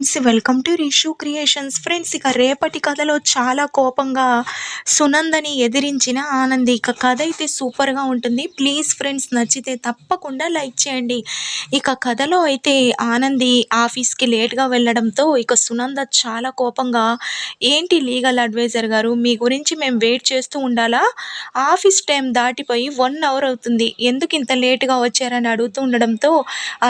Friends welcome to Rishu creations friends ఇక రేపటి కథలో చాలా కోపంగా సునందని ఎదిరించిన ఆనంది. ఇక కథ అయితే సూపర్గా ఉంటుంది. ప్లీజ్ ఫ్రెండ్స్ నచ్చితే తప్పకుండా లైక్ చేయండి. ఇక కథలో అయితే ఆనంది ఆఫీస్కి లేట్గా వెళ్ళడంతో ఇక సునంద చాలా కోపంగా ఏంటి లీగల్ అడ్వైజర్ గారు? మీ గురించి మేము వెయిట్ చేస్తూ ఉండాలా? ఆఫీస్ టైం దాటిపోయి వన్ అవర్ అవుతుంది. ఎందుకు ఇంత లేట్గా వచ్చారని అడుగుతూ ఉండడంతో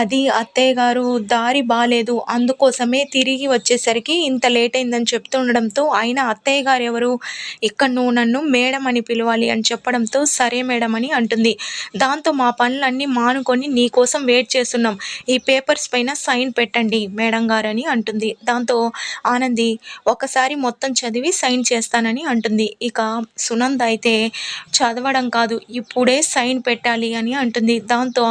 అది అత్తయ్య గారు దారి బాగాలేదు అందుకోసమే తిరిగి వచ్చేసరికి ఇంత లేట్ అయిందని చెప్తూ ఉండడంతో ఆయన అత్తయ్య గారు ఎవరు? ఇక్కడ నువ్వు నన్ను మేడం అని పిలవాలి అని చెప్పడంతో సరే మేడం అని అంటుంది. దాంతో మా పనులన్నీ మానుకొని నీ కోసం వెయిట్ చేస్తున్నాం. ఈ పేపర్స్ పైన సైన్ పెట్టండి మేడం గారు అని అంటుంది. దాంతో ఆనంది ఒకసారి మొత్తం చదివి సైన్ చేస్తానని అంటుంది. ఇక సునంద అయితే చదవడం కాదు ఇప్పుడే సైన్ పెట్టాలి అని అంటుంది. దాంతో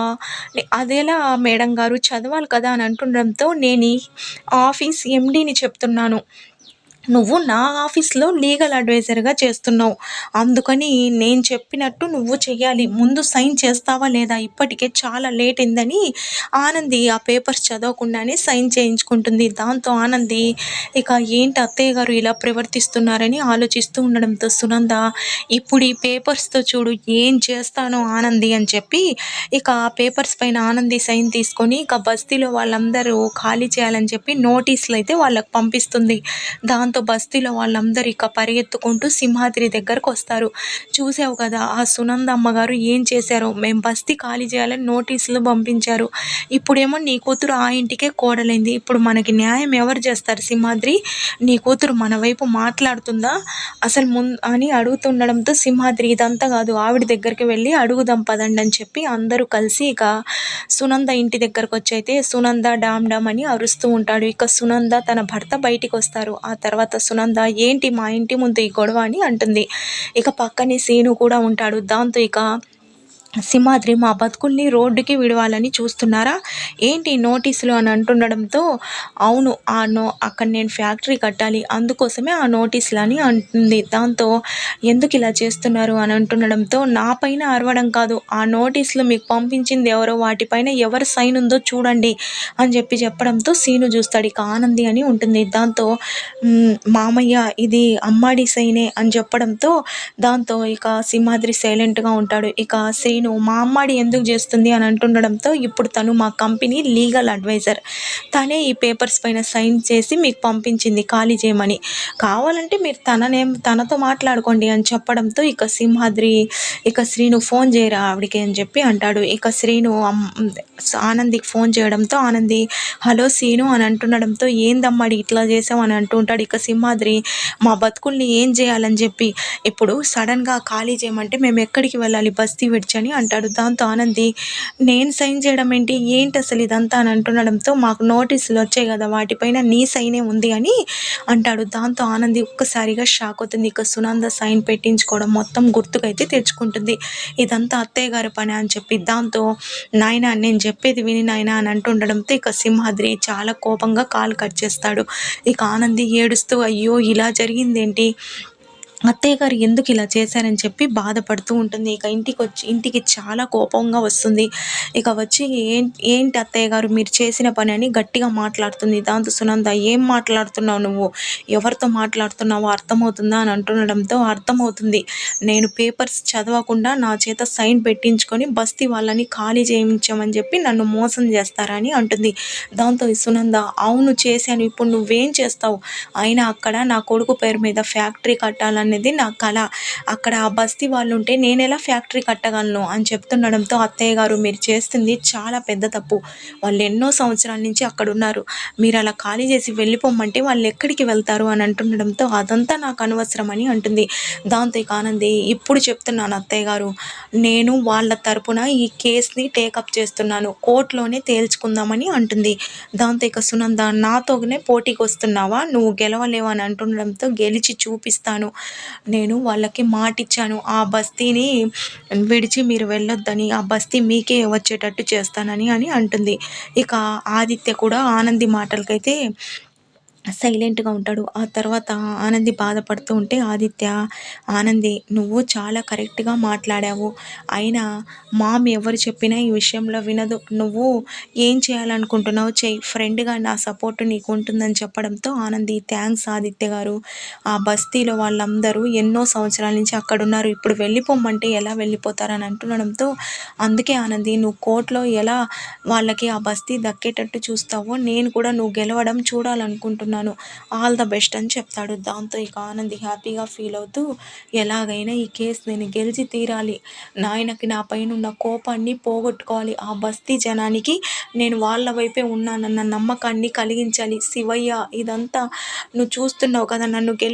అదేలా మేడం గారు చదవాలి కదా అని అంటుండడంతో నేను ఆఫీస్ ఎండీని చెప్తున్నాను. నువ్వు నా ఆఫీస్లో లీగల్ అడ్వైజర్గా చేస్తున్నావు. అందుకని నేను చెప్పినట్టు నువ్వు చెయ్యాలి. ముందు సైన్ చేస్తావా లేదా? ఇప్పటికే చాలా లేట్ అయిందని ఆనంది ఆ పేపర్స్ చదవకుండానే సైన్ చేయించుకుంటుంది. దాంతో ఆనంది ఇక ఏంటి అత్తయ్య గారు ఇలా ప్రవర్తిస్తున్నారని ఆలోచిస్తూ ఉండడంతో సునంద ఇప్పుడు ఈ పేపర్స్తో చూడు ఏం చేస్తానో ఆనంది అని చెప్పి ఇక ఆ పేపర్స్ పైన ఆనంది సైన్ తీసుకొని ఇక బస్తీలో వాళ్ళందరూ ఖాళీ చేయాలని చెప్పి నోటీసులు అయితే వాళ్ళకి పంపిస్తుంది. దాంతో దాంతో బస్తీలో వాళ్ళందరూ ఇక పరిగెత్తుకుంటూ సింహాద్రి దగ్గరకు వస్తారు. చూసావు కదా ఆ సునంద అమ్మగారు ఏం చేశారో? మేము బస్తీ ఖాళీ చేయాలని నోటీసులు పంపించారు. ఇప్పుడేమో నీ కూతురు ఆ ఇంటికే కోడలైంది. ఇప్పుడు మనకి న్యాయం ఎవరు చేస్తారు? సింహాద్రి నీ కూతురు మన వైపు మాట్లాడుతుందా? అసలు ముం అని అడుగుతుండడంతో సింహాద్రి ఇదంతా కాదు ఆవిడ దగ్గరికి వెళ్ళి అడుగుదాం పదండి అని చెప్పి అందరూ కలిసి ఇక సునంద ఇంటి దగ్గరకు వచ్చి అయితే సునంద డామ్ డామ్ అని అరుస్తూ ఉంటాడు. ఇక సునంద తన భర్త బయటికి వస్తారు. ఆ తర్వాత తర్వాత సునంద ఏంటి మా ఇంటి ముందు ఈ గొడవ? అని అంటుంది. ఇక పక్కనే సీను కూడా ఉంటాడు. దాంతో ఇక సింహాద్రి మా బతుకుల్ని రోడ్డుకి విడవాలని చూస్తున్నారా? ఏంటి నోటీసులు అని అంటుండడంతో అవును ఆ నో అక్కడ నేను ఫ్యాక్టరీ కట్టాలి అందుకోసమే ఆ నోటీసులు అని అంటుంది. దాంతో ఎందుకు ఇలా చేస్తున్నారు అని అంటుండడంతో నా పైన అరవడం కాదు ఆ నోటీసులు మీకు పంపించింది ఎవరో వాటిపైన ఎవరు సైన్ ఉందో చూడండి అని చెప్పి చెప్పడంతో సీను చూస్తాడు ఇక ఆనంది అని ఉంటుంది. దాంతో మామయ్య ఇది అమ్మాడి సైనే అని చెప్పడంతో దాంతో ఇక సింహాద్రి సైలెంట్గా ఉంటాడు. ఇక శ్రీ నేను మా అమ్మాడి ఎందుకు చేస్తుంది? అని అంటుండడంతో ఇప్పుడు తను మా కంపెనీ లీగల్ అడ్వైజర్. తనే ఈ పేపర్స్ పైన సైన్ చేసి మీకు పంపించింది ఖాళీ చేయమని. కావాలంటే మీరు తననే తనతో మాట్లాడుకోండి అని చెప్పడంతో ఇక సింహాద్రి ఇక శ్రీను ఫోన్ చేయరా ఆవిడికి అని చెప్పి అంటాడు. ఇక శ్రీను ఆనందికి ఫోన్ చేయడంతో ఆనంది హలో సీను అని అంటుండడంతో ఏందమ్మాడి ఇట్లా చేసావు? అని అంటూ ఉంటాడు. ఇక సింహాద్రి మా బతుకుల్ని ఏం చేయాలని చెప్పి ఇప్పుడు సడన్గా ఖాళీ చేయమంటే మేము ఎక్కడికి వెళ్ళాలి? బస్తీ విడిచని అంటాడు దాంతో ఆనంది. నేను సైన్ చేయడం ఏంటి? ఏంటి అసలు ఇదంతా అని అంటుండడంతో మాకు నోటీసులు వచ్చాయి కదా వాటిపైన నీ సైనే ఉంది అని అంటాడు. దాంతో ఆనంది ఒక్కసారిగా షాక్ అవుతుంది. ఇక సునంద సైన్ పెట్టించుకోవడం మొత్తం గుర్తుకైతే తెచ్చుకుంటుంది. ఇదంతా అత్తయ్య గారి పని అని చెప్పి దాంతో నాయన నేను చెప్పేది విని నాయన అని అంటుండడంతో ఇక సింహాద్రి చాలా కోపంగా కాలు కట్ చేస్తాడు. ఇక ఆనంది ఏడుస్తూ అయ్యో ఇలా జరిగిందేంటి? అత్తయ్య గారు ఎందుకు ఇలా చేశారని చెప్పి బాధపడుతూ ఉంటుంది. ఇక ఇంటికి వచ్చి ఇంటికి చాలా కోపంగా వస్తుంది. ఇక వచ్చి ఏం ఏంటి అత్తయ్య గారు మీరు చేసిన పని అని గట్టిగా మాట్లాడుతుంది. దాంతో సునంద ఏం మాట్లాడుతున్నావు నువ్వు? ఎవరితో మాట్లాడుతున్నావో అర్థమవుతుందా? అని అంటుండడంతో అర్థమవుతుంది. నేను పేపర్స్ చదవకుండా నా చేత సైన్ పెట్టించుకొని బస్తీ వాళ్ళని ఖాళీ చేయించామని చెప్పి నన్ను మోసం చేస్తారని అంటుంది. దాంతో సునంద అవును చేశాను. ఇప్పుడు నువ్వేం చేస్తావు? అయినా అక్కడ నా కొడుకు పేరు మీద ఫ్యాక్టరీ కట్టాలని అనేది నా కళ అక్కడ ఆ బస్తీ వాళ్ళు ఉంటే నేను ఎలా ఫ్యాక్టరీ కట్టగలను? అని చెప్తుండడంతో అత్తయ్య గారు మీరు చేస్తుంది చాలా పెద్ద తప్పు. వాళ్ళు ఎన్నో సంవత్సరాల నుంచి అక్కడ ఉన్నారు మీరు అలా ఖాళీ చేసి వెళ్ళిపోమంటే వాళ్ళు ఎక్కడికి వెళ్తారు? అని అంటుండడంతో అదంతా నాకు అనవసరం అని అంటుంది. దాంతో ఇక ఆనంది ఇప్పుడు చెప్తున్నాను అత్తయ్య గారు. నేను వాళ్ళ తరపున ఈ కేసుని టేకప్ చేస్తున్నాను. కోర్టులోనే తేల్చుకుందామని అంటుంది. దాంతో ఇక సునంద నాతోనే పోటీకి వస్తున్నావా నువ్వు గెలవలేవు? అని అంటుండడంతో గెలిచి చూపిస్తాను. నేను వాళ్ళకి మాటిచ్చాను. ఆ బస్తీని విడిచి మీరు వెళ్ళొద్దని ఆ బస్తీ మీకే వచ్చేటట్టు చేస్తానని అని అంటుంది. ఇక ఆదిత్య కూడా ఆనంది మాటలకైతే సైలెంట్గా ఉంటాడు. ఆ తర్వాత ఆనంది బాధపడుతూ ఉంటే ఆదిత్య ఆనంది నువ్వు చాలా కరెక్ట్గా మాట్లాడావు. అయినా మామ్ ఎవరు చెప్పినా ఈ విషయంలో వినదు. నువ్వు ఏం చేయాలనుకుంటున్నావు చెయ్యి. ఫ్రెండ్గా నా సపోర్ట్ నీకు ఉంటుందని చెప్పడంతో ఆనంది థ్యాంక్స్ ఆదిత్య గారు. ఆ బస్తీలో వాళ్ళందరూ ఎన్నో సంవత్సరాల నుంచి అక్కడ ఉన్నారు ఇప్పుడు వెళ్ళిపోమంటే ఎలా వెళ్ళిపోతారని అంటుండడంతో అందుకే ఆనంది నువ్వు కోర్టులో ఎలా వాళ్ళకి ఆ బస్తీ దక్కేటట్టు చూస్తావో నేను కూడా నువ్వు గెలవడం చూడాలనుకుంటున్నాను. ఆల్ ద బెస్ట్ అని చెప్తాడు. దాంతో ఇక ఆనంది హ్యాపీగా ఫీల్ అవుతూ ఎలాగైనా ఈ కేసు నేను గెలిచి తీరాలి. నాయనకి నా పైన ఉన్న కోపాన్ని పోగొట్టుకోవాలి. ఆ బస్తీ జనానికి నేను వాళ్ళ వైపే ఉన్నానన్న నమ్మకాన్ని కలిగించాలి. శివయ్య ఇదంతా నువ్వు చూస్తున్నావు కదా నన్ను గెలి